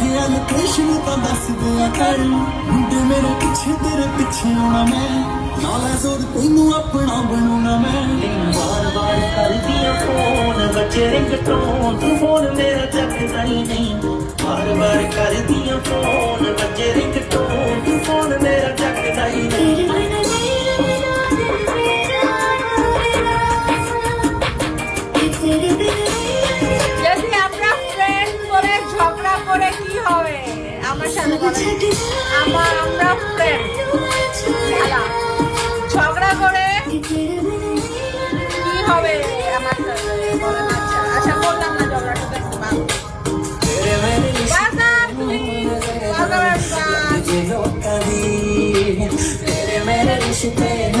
ਆਖਿਆ ਲੋਕੇਸ਼ਨ ਤਾਂ ਦੱਸ ਦਿਆ ਕਰ ਮੁੰਡੇ ਮੇਰੇ ਪਿੱਛੇ ਤੇਰੇ ਪਿੱਛੇ ਆਉਣਾ ਮੈਂ ਨਾਲੇ ਜ਼ੋਰ ਤੈਨੂੰ ਆਪਣਾ ਬਣਾਉਣਾ ਮੈਂ ਬਾਰ ਬਾਰ ਕਰਦੀਆਂ ਫੋਨ ਬੱਚੇ ਰਿੰਗ ਤੋਂ ਤੂੰ ਫੋਨ ਮੇਰਾ ਚੱਕਦਾ ਹੀ ਨਹੀਂ ਬਾਰ ਬਾਰ ਕਰਦੀਆਂ ਫੋਨ ਬੱਚੇ ਰਿੰਗ ਤੋਂ ਤੂੰ ਫੋਨ ਮੇਰਾ ਚੱਕਦਾ ਹੀ ਨਹੀਂ যদি আমার ঝগড়া করে কি হবে? আমার আচ্ছা বললাম না ঝগড়া ঠিক আছে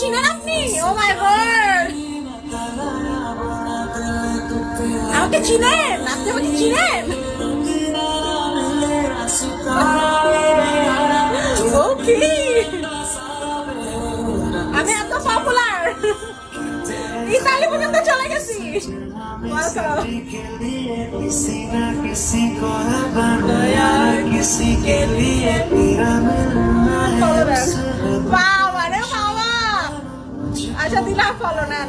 চিনেন আপনি ও মাই গড আমাকে চিনেন আপনি আমাকে চিনেন ওকে আমি এত পপুলার ইতালি পর্যন্ত চলে গেছি Welcome. किसी ना किसी को है बनाया किसी के लिए আচ্ছা দিলাম ফলো নেন।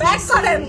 ব্যাক করেন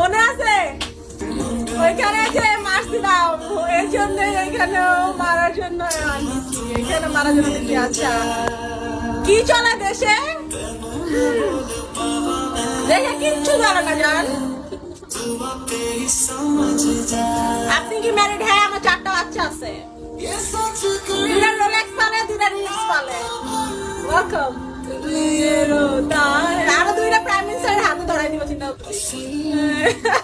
মনে আছে? ওইখানে যে মারছিলাম এই জন্য এখানেও মারার জন্য এখানে মারার জন্য দিচ্ছি আচ্ছা। কি চলে দেশে? দেখে কিচ্ছু জানো না, জান। আপনি কি ম্যারিড হ্যাঁ আমার চারটা বাচ্চা আছে। দুটা রোলেক্স পালে দুটা রিলিক্স পালে। ওয়েলকাম ハハハハ!